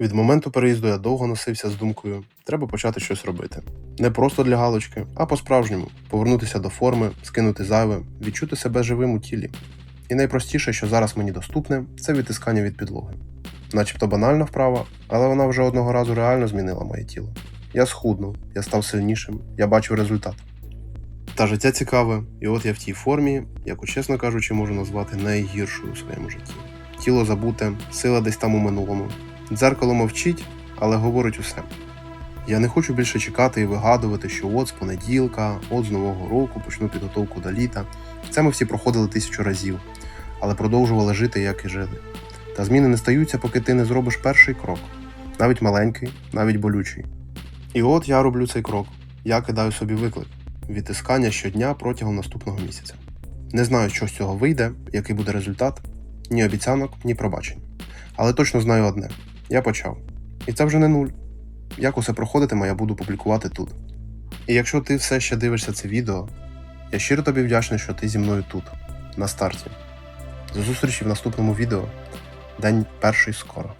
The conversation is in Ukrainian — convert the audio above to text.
Від моменту переїзду я довго носився з думкою, треба почати щось робити. Не просто для галочки, а по-справжньому повернутися до форми, скинути зайве, відчути себе живим у тілі. І найпростіше, що зараз мені доступне, це відтискання від підлоги. Начебто банальна вправа, але вона вже одного разу реально змінила моє тіло. Я схуднув, я став сильнішим, я бачу результат. Та життя цікаве, і от я в тій формі, яку, чесно кажучи, можу назвати найгіршою у своєму житті. Тіло забуте, сила десь там у минулому. Дзеркало мовчить, але говорить усе. Я не хочу більше чекати і вигадувати, що от з понеділка, от з нового року почну підготовку до літа. Це ми всі проходили тисячу разів, але продовжували жити, як і жили. Та зміни не стаються, поки ти не зробиш перший крок, навіть маленький, навіть болючий. І от я роблю цей крок. Я кидаю собі виклик відтискання щодня протягом наступного місяця. Не знаю, що з цього вийде, який буде результат, ні обіцянок, ні пробачень. Але точно знаю одне: я почав. І це вже не нуль. Як усе проходитиме, я буду публікувати тут. І якщо ти все ще дивишся це відео, я щиро тобі вдячний, що ти зі мною тут, на старті. До зустрічі в наступному відео. День перший скоро.